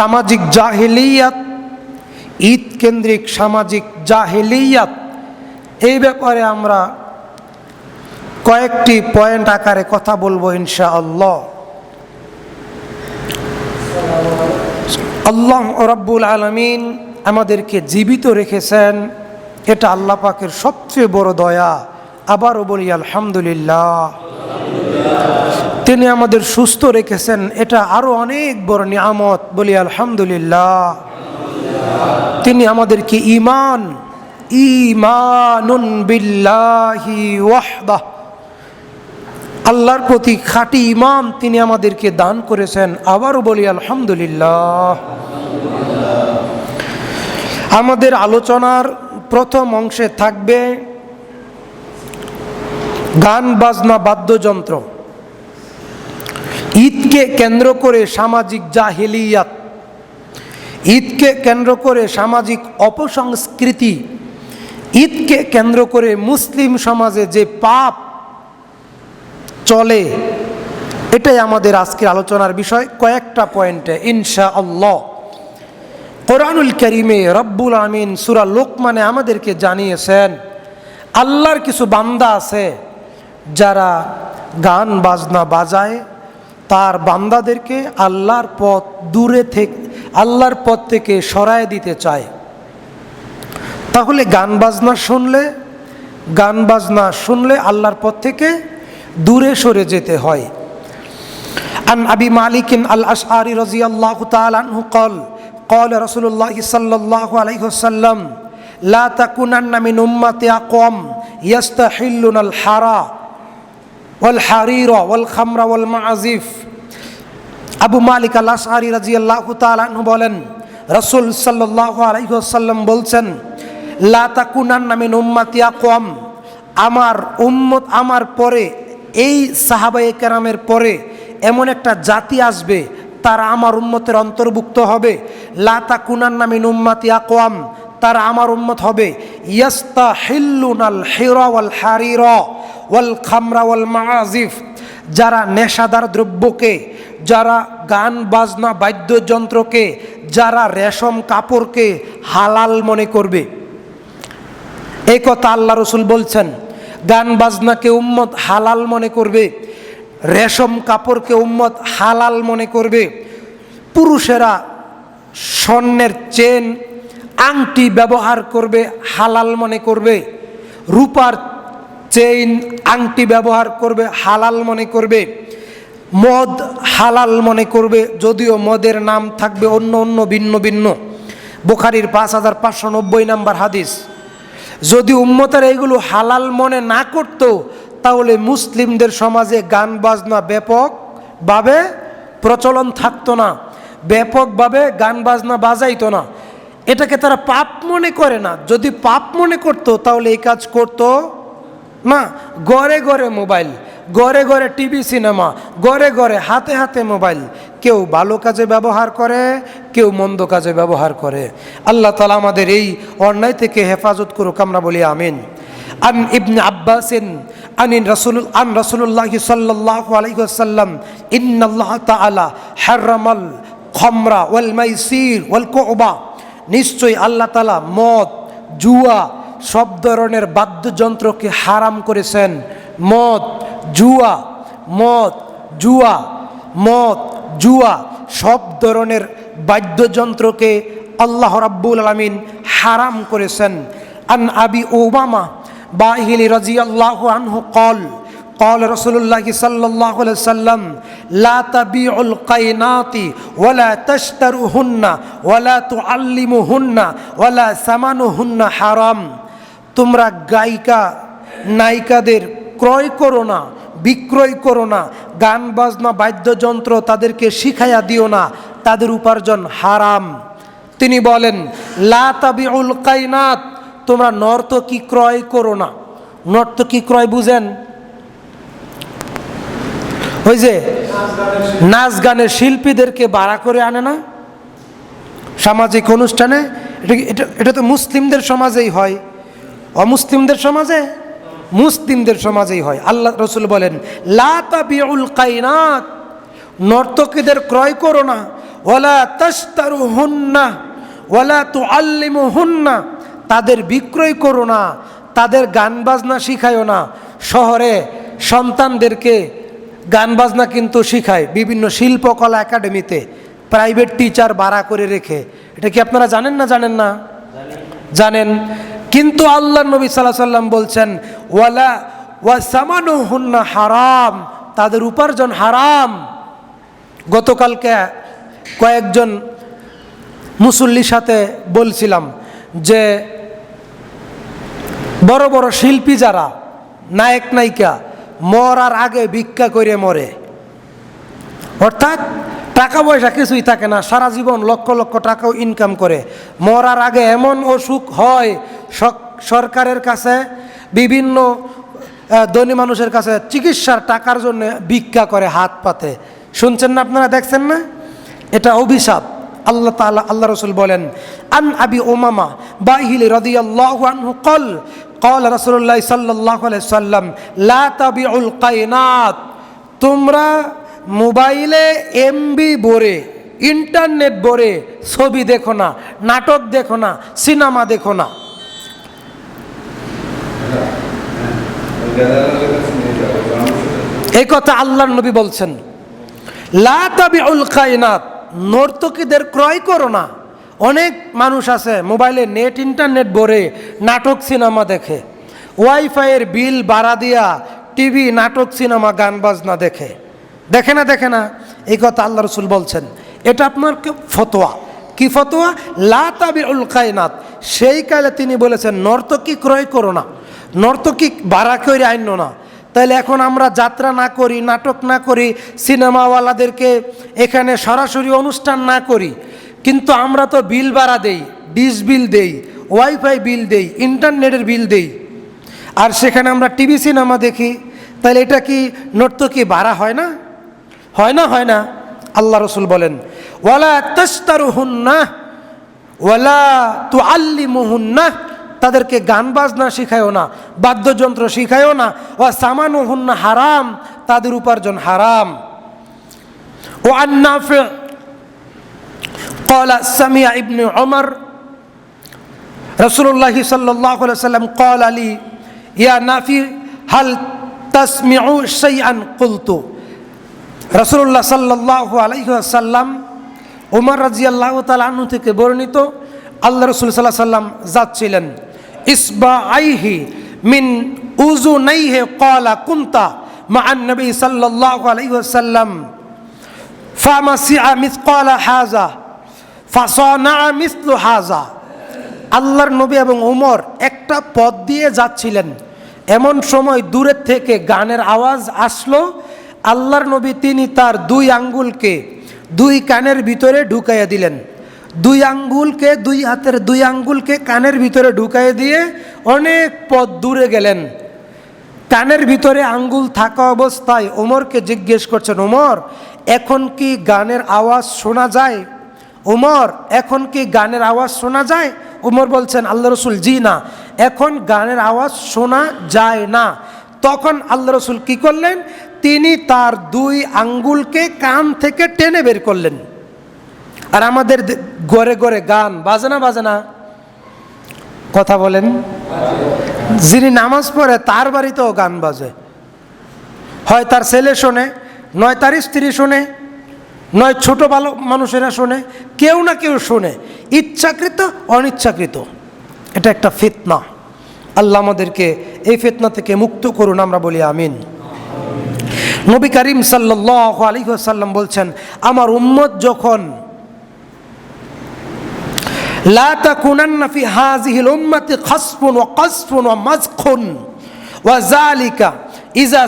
সামাজিক জাহেলিয়াত ঈদ কেন্দ্রিক সামাজিক জাহেলিয়াত, এই ব্যাপারে আমরা কয়েকটি পয়েন্ট আকারে কথা বলব ইনশাআল্লাহ। আল্লাহ রব্বুল আলমিন আমাদেরকে জীবিত রেখেছেন, এটা আল্লাহ পাকের সবচেয়ে বড় দয়া। আবারও বলি, আলহামদুলিল্লাহ। তিনি আমাদের সুস্থ রেখেছেন। এটা আরও অনেক বড় নিয়ামত। বলি, আলহামদুলিল্লাহ। তিনি আমাদেরকে ইমান ইমানুন বিল্লাহি ওয়াহদাহ। আল্লাহর প্রতি খাঁটি ইমান তিনি আমাদেরকে দান করেছেন। আবারও বলি, আলহামদুলিল্লাহ। আমাদের আলোচনার প্রথম অংশে থাকবে গান, বাজনা, বাদ্যযন্ত্র। ঈদকে কেন্দ্র করে সামাজিক জাহেলিয়াত, ঈদকে কেন্দ্র করে সামাজিক অপসংস্কৃতি, ঈদকে কেন্দ্র করে মুসলিম সমাজে যে পাপ চলে, এটাই আমাদের আজকের আলোচনার বিষয়। কয়েকটা পয়েন্টে ইনশা আল্লাহ কোরআনুল করিমে রব্বুল আমিন সুরা লোকমানে আমাদেরকে জানিয়েছেন, আল্লাহর কিছু বান্দা আছে যারা গান বাজনা বাজায় তার বান্দাদেরকে আল্লাহর পথ দূরে থেকে আল্লাহর পথ থেকে সরায় দিতে চায় তাহলে গান বাজনা শুনলে গান বাজনা শুনলে আল্লাহর পথ থেকে দূরে সরে যেতে হয় আন আবি মালিকিন আল আশআরি রাদিয়াল্লাহু তাআলা আনহু قال قال رسول الله صلى الله عليه وسلم لا تكونن من امتي اقوم يستحلون ওয়াল হারির, ওয়াল খামরা, ওয়াল মাজিফ আবু মালিক আল্লাহ সাহারি রাজি আল্লাহ তালু বলেন, রসুল সাল্লাহ আলাইসাল্লাম বলছেন লাতাকুনার নামে উম্মাতিয়া কম আমার উম্মত আমার পরে, এই সাহাবায়ে কেরামের পরে এমন একটা জাতি আসবে, তারা আমার উম্মতের অন্তর্ভুক্ত হবে। লাতা কুনার নামে উম্মাতিয়া কম তারা আমার উম্মত হবে। ইয়াস্তা হিল্লুনাল হির ওয়াল হারির ওয়াল খামরা ওয়াল মাআজিফ যারা নেশাদার দ্রব্যকে, যারা গান, বাজনা, বাদ্যযন্ত্রকে, যারা রেশম কাপড়কে হালাল মনে করবে। এই কথা আল্লাহ রসুল বলছেন, গান, বাজনাকে উম্মত হালাল মনে করবে, রেশম কাপড়কে উম্মত হালাল মনে করবে। পুরুষেরা স্বর্ণের চেন, আংটি ব্যবহার করবে, হালাল মনে করবে। রূপার চেইন আংটি ব্যবহার করবে, হালাল মনে করবে, মদ হালাল মনে করবে, যদিও মদের নাম থাকবে অন্য অন্য, ভিন্ন ভিন্ন। বোখারির পাঁচ হাজার পাঁচশো নব্বই নাম্বার হাদিস, যদি উম্মতার এইগুলো হালাল মনে না করত, তাহলে মুসলিমদের সমাজে গান বাজনা ব্যাপকভাবে প্রচলন থাকতো না, ব্যাপকভাবে গান বাজনা বাজাইতো না। এটাকে তারা পাপ মনে করে না। যদি পাপ মনে করতো, তাহলে এই কাজ করতো না গড়ে গড়ে মোবাইল গড়ে গড়ে টিভি, সিনেমা গড়ে গড়ে হাতে হাতে মোবাইল। কেউ ভালো কাজে ব্যবহার করে, কেউ মন্দ কাজে ব্যবহার করে। আল্লাহ তালা আমাদের এই অন্যায় থেকে হেফাজত করুক, আমরা বলি আমিন। আন ইবনে আব্বাসিন আনিন রাসূল, আন রাসূলুল্লাহ সাল্লাল্লাহু আলাইহি ওয়াসাল্লাম, ইন্নাল্লাহ তাআলা হারামাল খমরা ওয়াল মাইসির ওয়াল কুবা নিশ্চয়ই আল্লাহ তাআলা মদ, জুয়া সব ধরনের বাদ্যযন্ত্রকে হারাম করেছেন মদ জুয়া মদ জুয়া মদ জুয়া সব ধরনের বাদ্যযন্ত্রকে আল্লাহ রাব্বুল আলমিন হারাম করেছেন আন আবি ওবামা বাহিলি রাজি আল্লাহ আনহু কল قال رسول الله صلى الله عليه وسلم لا تبيعوا القينات ولا تشتروهن ولا تعلموهن ولا ثمنهن حرام তোমরা গায়িকা, নায়িকাদের ক্রয় করো না, বিক্রয় করো না, গান, বাজনা, বাদ্যযন্ত্র তাদেরকে শিখাইয়া দিও না, তাদের উপার্জন হারাম। তিনি বলেন, লা তাবিউল কাইনাত তোমরা নর্তকী ক্রয় করো না? নর্তকী ক্রয় বুঝেন? ওই যে নাচ গানের শিল্পীদেরকে বাড়া করে আনে না? সামাজিক অনুষ্ঠানে? এটা এটা তো মুসলিমদের সমাজেই হয়। অমুসলিমদের সমাজে? মুসলিমদের সমাজেই হয়। আল্লাহ রসুল বলেন লাতাবিউল কাইনাত নর্তকীদের ক্রয় করো না। ওলা তস্তারু হুন্না ওলা তু আল্লিমু হুন্না তাদের বিক্রয় করো না। তাদের গান বাজনা শিখায়ও না। শহরে সন্তানদেরকে গান বাজনা কিন্তু শিখায় বিভিন্ন শিল্পকলা একাডেমিতে। প্রাইভেট টিচার ভাড়া করে রেখে। এটা কি আপনারা জানেন না জানেন না? জানেন। কিন্তু আল্লাহ নবী সাল্লাহ সাল্লাম বলছেন, ওয়ালা ওয়া সামানু হুন্না হারাম তাদের উপার্জন হারাম। গতকালকে কয়েকজন মুসল্লির সাথে বলছিলাম যে, বড় বড় শিল্পী যারা, নায়ক নায়িকা, মরার আগে ভিক্ষা করে মরে। অর্থাৎ টাকা পয়সা কিছুই থাকে না, সারা জীবন লক্ষ লক্ষ টাকাও ইনকাম করে। মরার আগে এমন অসুখ হয় সরকারের কাছে, বিভিন্ন ধনী মানুষের কাছে চিকিৎসার টাকার জন্য ভিক্ষা করে হাত পাতে। শুনছেন না আপনারা, দেখছেন না? এটা অভিশাপ। আল্লাহ তালা আল্লাহ রসুল বলেন, আন আবি ওমামা বাইহিলি রদি আনহু কল কল রসুল্লাহ সাল্লাহ সাল্লাম, লা তাবিউল কায়নাত। তোমরা মোবাইলে এমবি বরে ইন্টারনেট বরে ছবি দেখো না, নাটক দেখো না, সিনেমা দেখো না। এই কথা আল্লাহর নবী বলছেন। কায়নাত নর্তকীদের ক্রয় করো না। অনেক মানুষ আছে, মোবাইলে নেট, ইন্টারনেট ভরে নাটক সিনেমা দেখে। ওয়াইফাইয়ের বিল বাড়া দিয়া টিভি, নাটক, সিনেমা, গান, বাজনা দেখে। দেখে না দেখে না, এই কথা আল্লাহ রসুল বলছেন। এটা আপনার ফতোয়া? কি ফতোয়া? লা তাবিউল কায়নাত সেই কালে তিনি বলেছেন, নর্তকী ক্রয় করো না। নর্তকী বাড়া করে আইন না। তাহলে এখন আমরা যাত্রা না করি, নাটক না করি, সিনেমাওয়ালাদেরকে এখানে সরাসরি অনুষ্ঠান না করি। কিন্তু আমরা তো বিল ভাড়া দেই, ডিশ বিল দেই, ওয়াইফাই বিল দেই, ইন্টারনেটের বিল দেই। আর সেখানে আমরা টিভি সিনেমা দেখি তাহলে এটা কি নর্তকী ভাড়া হয় না? হয় না হয় না। আল্লাহ রসুল বলেন, ওয়ালা তস্তারু হুন্না ওয়ালা তু আল্লি মুহুন্না তাদেরকে গান বাজনা শিখায়ও না বাদ্যযন্ত্র শিখায়ও না ও সামানু হুন্না হারাম তাদের উপার্জন হারাম ও আন্নাফে قال سمع ابن عمر رسول الله صلى الله عليه وسلم قال لي يا نافي هل تسمع شيئا قلت رسول الله صلى الله عليه وسلم উমর রাজিয়াল্লাহ তালু থেকে বর্ণিত আল্লাহ রসুল সাল্লাহ সাল্লাম যাচ্ছিলেন ইসবা আইহি মিন উজু নাইহে কলা কুন্তা মা নবী সাল্লাহ আলাইহি ওয়াসাল্লাম। ফামাসিআ মিসকালা হাজা ফাসনা মিসলু হাজা আল্লাহর নবী এবং ওমর একটা পথ দিয়ে যাচ্ছিলেন। এমন সময় দূরের থেকে গানের আওয়াজ আসলো। আল্লাহর নবী তিনি তার দুই আঙ্গুলকে দুই কানের ভিতরে ঢুকাইয়া দিলেন। দুই আঙ্গুলকে, দুই হাতের দুই আঙ্গুলকে কানের ভিতরে ঢুকাইয়ে দিয়ে অনেক পথ দূরে গেলেন। কানের ভিতরে আঙ্গুল থাকা অবস্থায় ওমরকে জিজ্ঞেস করছেন, ওমর, এখন কি গানের আওয়াজ শোনা যায়? ওমর, এখন কি গানের আওয়াজ শোনা যায়? ওমর বলছেন, আল্লাহ রসুল, জি না, এখন গানের আওয়াজ শোনা যায় না। তখন আল্লাহ রসুল কি করলেন? তিনি তার দুই আঙ্গুলকে কান থেকে টেনে বের করলেন। আর আমাদের ঘরে ঘরে গান, বাজে না বাজে না? কথা বলেন। যিনি নামাজ পড়ে, তার বাড়িতেও গান বাজে। হয় তার ছেলে শোনে, নয় তার স্ত্রী শোনে, নয় ছোট ভালো মানুষেরা শোনে, কেউ না কেউ শোনে। ইচ্ছাকৃত, অনিচ্ছাকৃত। এটা একটা ফিতনা। আল্লাহ আমাদেরকে এই ফিতনা থেকে মুক্ত করুন, আমরা বলি আমিন। নবী করিম সাল্লাহ সাল্লাম বলছেন, আমার উম্মত যখন لا تكونن في هذه الأمة خصف وقصف ومزق. وذلك إذا